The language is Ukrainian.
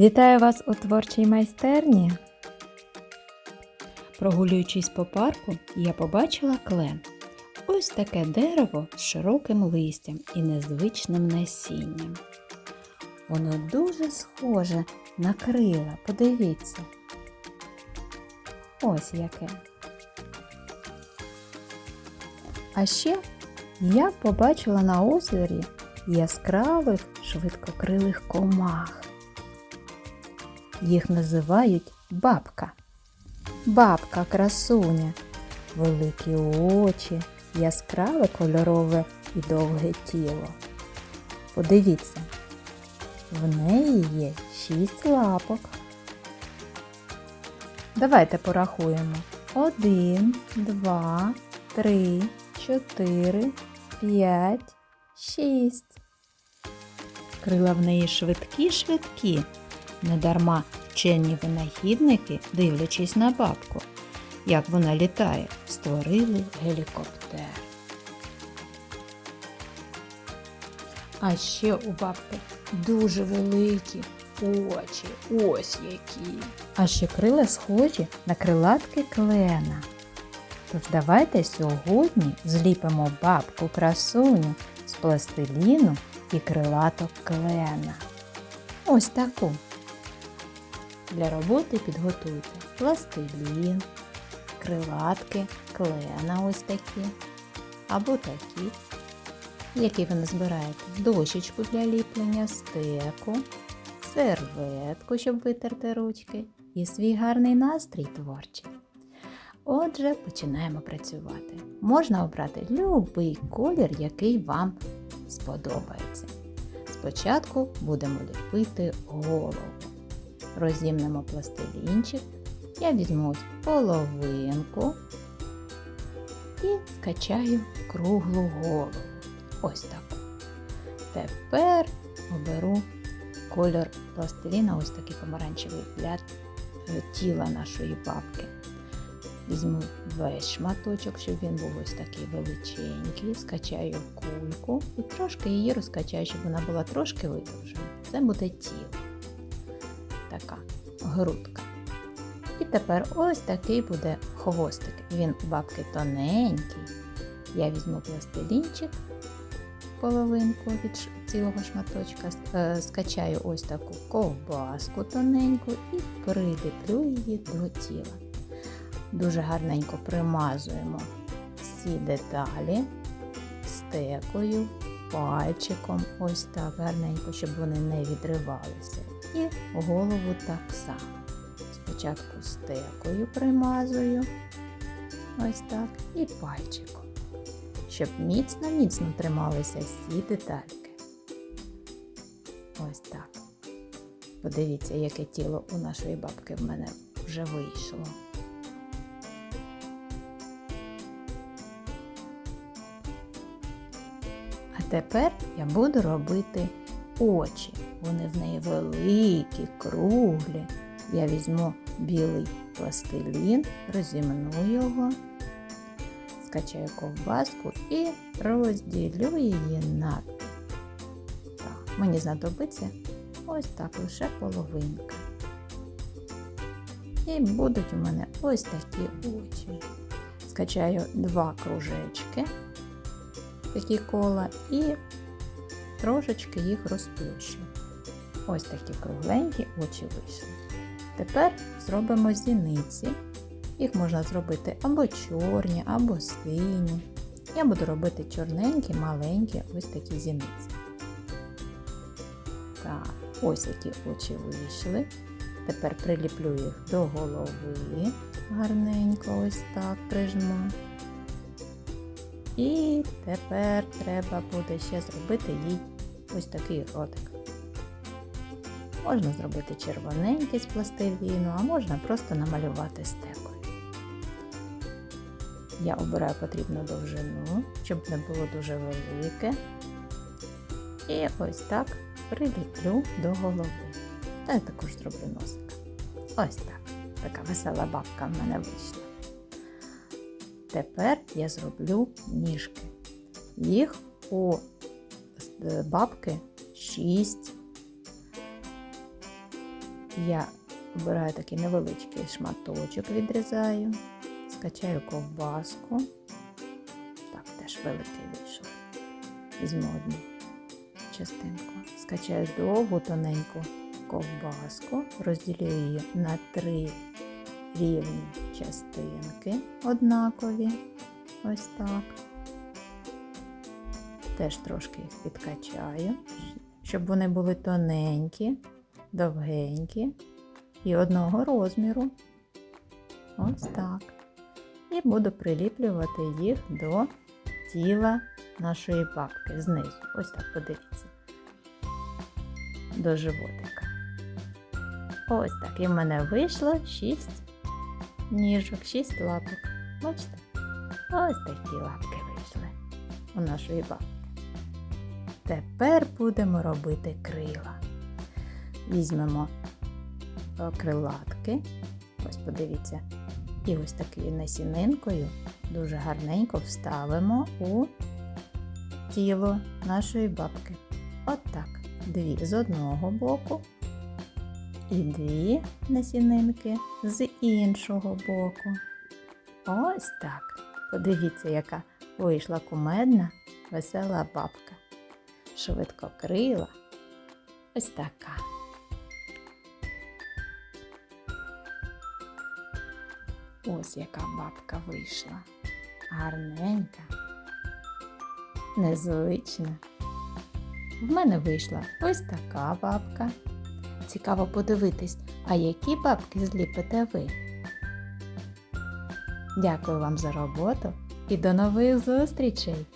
Вітаю вас у творчій майстерні. Прогулюючись по парку, я побачила клен. Ось таке дерево з широким листям і незвичним насінням. Воно дуже схоже на крила, подивіться. Ось яке. А ще я побачила на озері яскравих швидкокрилих комах. Їх називають бабка. Бабка красуня, великі очі, яскраве кольорове і довге тіло. Подивіться, в неї є шість лапок. Давайте порахуємо. Один, два, три, чотири, п'ять, шість. Крила в неї швидкі-швидкі. Недарма вчені винахідники, дивлячись на бабку, як вона літає, створили гелікоптер. А ще у бабки дуже великі очі, ось які. А ще крила схожі на крилатки клена. Тож давайте сьогодні зліпимо бабку красуню з пластиліну і крилаток клена. Ось таку. Для роботи підготуйте пластилін, крилатки, клена ось такі, або такі, які ви назбираєте, дощечку для ліплення, стеку, серветку, щоб витерти ручки, і свій гарний настрій творчий. Отже, починаємо працювати. Можна обрати будь-який колір, який вам сподобається. Спочатку будемо ліпити голову розімнемо пластилінчик. Я візьму ось половинку і скачаю круглу голову. Ось так. Тепер оберу кольор пластиліна, ось такий помаранчевий для е, тіла нашої бабки. Візьму весь шматочок, щоб він був ось такий величенький, скачаю кульку і трошки її розкачаю, щоб вона була трошки видовжена. Це буде тіло така грудка. І тепер ось такий буде хвостик. Він у бабки тоненький. Я візьму пластилінчик, половинку від цілого шматочка, е, скачаю ось таку ковбаску тоненьку і приліплю її до тіла. Дуже гарненько примазуємо всі деталі стекою, пальчиком, ось так гарненько, щоб вони не відривалися і голову так само. Спочатку стекою примазую, ось так, і пальчиком, щоб міцно-міцно трималися всі детальки. Ось так. Подивіться, яке тіло у нашої бабки в мене вже вийшло. Тепер я буду робити очі. Вони в неї великі, круглі. Я візьму білий пластилін, розімну його, скачаю ковбаску і розділю її на. Так, Мені знадобиться ось так лише половинка. І будуть у мене ось такі очі. Скачаю два кружечки, такі кола, і трошечки їх розплющу. Ось такі кругленькі очі вийшли. Тепер зробимо зіниці. Їх можна зробити або чорні, або сині. Я буду робити чорненькі, маленькі ось такі зіниці. Так, ось які очі вийшли. Тепер приліплю їх до голови. Гарненько ось так прижму. І тепер треба буде ще зробити їй ось такий ротик. Можна зробити червоненький з пластиліну, а можна просто намалювати стекою. Я обираю потрібну довжину, щоб не було дуже велике. І ось так приліплю до голови. Та я також зроблю носик. Ось так. Така весела бабка в мене вийшла. Тепер я зроблю ніжки. Їх у бабки 6 Я обираю такий невеличкий шматочок, відрізаю, скачаю ковбаску. Так, теж великий вийшов. Візьму одну частинку. Скачаю довгу тоненьку ковбаску, розділю її на три рівні частинки однакові. Ось так. Теж трошки їх підкачаю, щоб вони були тоненькі, довгенькі і одного розміру. Ось так. І буду приліплювати їх до тіла нашої бабки знизу. Ось так, подивіться. До животика. Ось так. І в мене вийшло 6 ніжок, 6 лапок. Бачите? Ось такі лапки вийшли у нашої бабки. Тепер будемо робити крила. Візьмемо е, крилатки. Ось подивіться. І ось такою насінинкою дуже гарненько вставимо у тіло нашої бабки. От так. Дві з одного боку і дві насінинки з іншого боку. Ось так. Подивіться, яка вийшла кумедна, весела бабка. Швидкокрила. Ось така. Ось яка бабка вийшла. Гарненька, незвична. В мене вийшла ось така бабка. Цікаво подивитись, а які бабки зліпите ви? Дякую вам за роботу і до нових зустрічей!